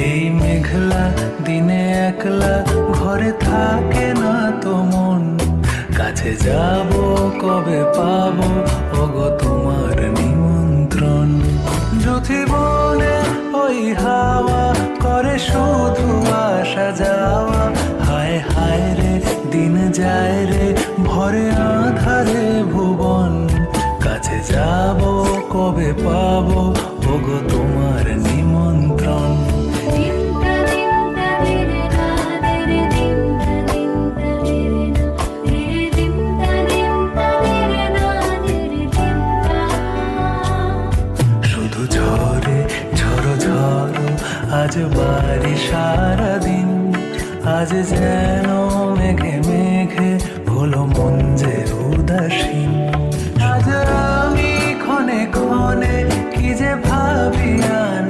এই মেঘলা, দিনে একলা, ঘরে থাকে না তো মন। কাছে যাব, কবে পাবো, ওগো তোমার নিমন্ত্রণ। যুথি বনে ওই হাওয়া করে শুধু আসা যাওয়া। হায় হায় রে, দিন যায় রে, ভরে আধারে ভুবন। কাছে যাব, কবে পাবো আজ বাড়ি সারাদিন, আজ যেন মেঘে মেঘে হলো মন যে উদাসীন। আজ আমি ক্ষণে ক্ষণে কি যে ভাবি আর